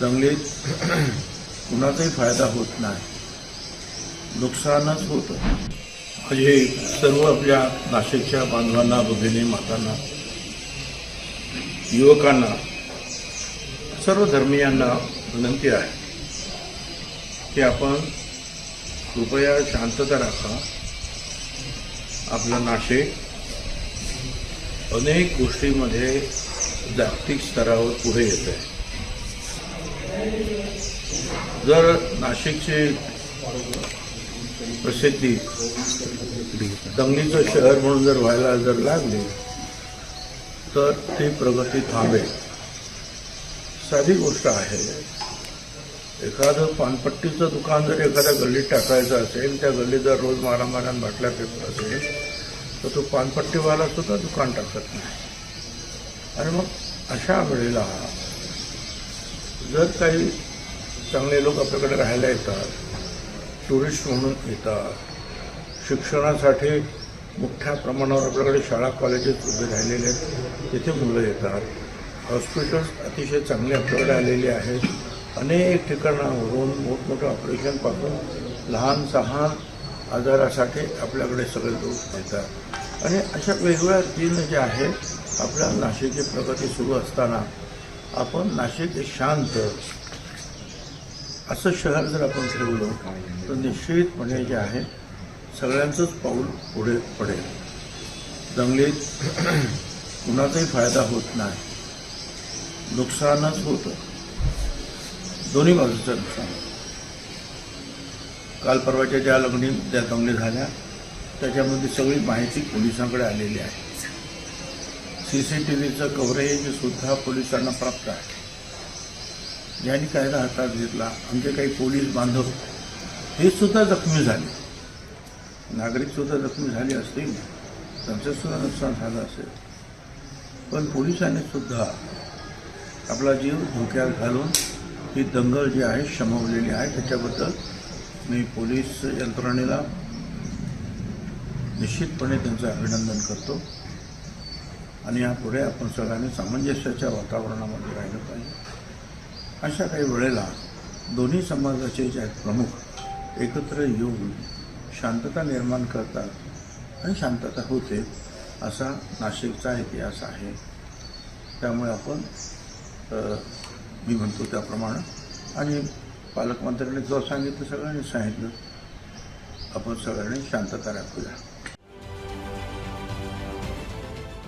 दंगलीत कुणाचाही फायदा होत नाही. नुकसानच होतं. म्हणजे सर्व आपल्या नाशिकच्या बांधवांना भगिनी मातांना युवकांना सर्व धर्मियांना विनंती आहे की आपण कृपया शांतता राखा. आपलं नाशिक अनेक गोष्टीमध्ये जागतिक स्तरावर पुढे येत आहे जर नाशिकची प्रसिद्धी दंगलीचं शहर म्हणून जर व्हायला जर लागली तर ती प्रगती थांबेल. साधी गोष्ट आहे एखादं पानपट्टीचं दुकान जर एखाद्या गल्लीत टाकायचं असेल त्या गल्लीत जर रोज मारामाऱ्यान बाटल्या पेपर असेल तर तो पानपट्टीवाला सुद्धा दुकान टाकत नाही. आणि मग अशा वेळेला जर काही चांगले लोक आपल्याकडे राहायला येतात टुरिस्ट म्हणून येतात शिक्षणासाठी मोठ्या प्रमाणावर आपल्याकडे शाळा कॉलेजेस उभे राहिलेले आहेत तिथे मुलं येतात. हॉस्पिटल्स अतिशय चांगले आपल्याकडे आलेले आहेत. अनेक ठिकाणावरून मोठमोठ्या ऑपरेशनपासून लहान सहान आजारासाठी आपल्याकडे सगळे लोक येतात. आणि अशा वेगवेगळ्या रीतीनं जे आहे आपल्या नाशिकची प्रगती सुरू असताना आपण नाशिक हे शांत. असं शहर जर आपण ठेवलं तर निश्चितपणे म्हणजे जे आहे सगळ्यांचंच पाऊल पुढे पडेल. दंगलीत कुणाचाही फायदा होत नाही. नुकसानच होतं. दोन्ही बाजूचं नुकसान. काल परवाच्या ज्या लग्नी ज्या दंगली झाल्या त्याच्यामध्ये सगळी माहिती पोलिसांकडे आलेली आहे. सी सी टी व्हीचं कव्हरेज सुद्धा पोलिसांना प्राप्त आहे. ज्यांनी कायदा हातात घेतला आमचे काही पोलीस बांधव हे सुद्धा जखमी झाले. नागरिकसुद्धा जखमी झाले असतील त्यांचं सुद्धा नुकसान झालं असेल. पण पोलिसांनी सुद्धा आपला जीव धोक्यात घालून ही दंगल जी आहे शमवलेली आहे त्याच्याबद्दल मी पोलीस यंत्रणेला निश्चितपणे त्यांचं अभिनंदन करतो. आणि यापुढे आपण सगळ्यांनी सामंजस्याच्या वातावरणामध्ये राहिलं पाहिजे. अशा काही वेळेला दोन्ही समाजाचे जे आहेत प्रमुख एकत्र येऊन शांतता निर्माण करतात आणि शांतता होते असा नाशिकचा इतिहास आहे. त्यामुळे आपण मी म्हणतो त्याप्रमाणे आणि पालकमंत्र्यांनी जो सांगितलं सगळ्यांनी सांगितलं. आपण सगळ्यांनी शांतता राखूया.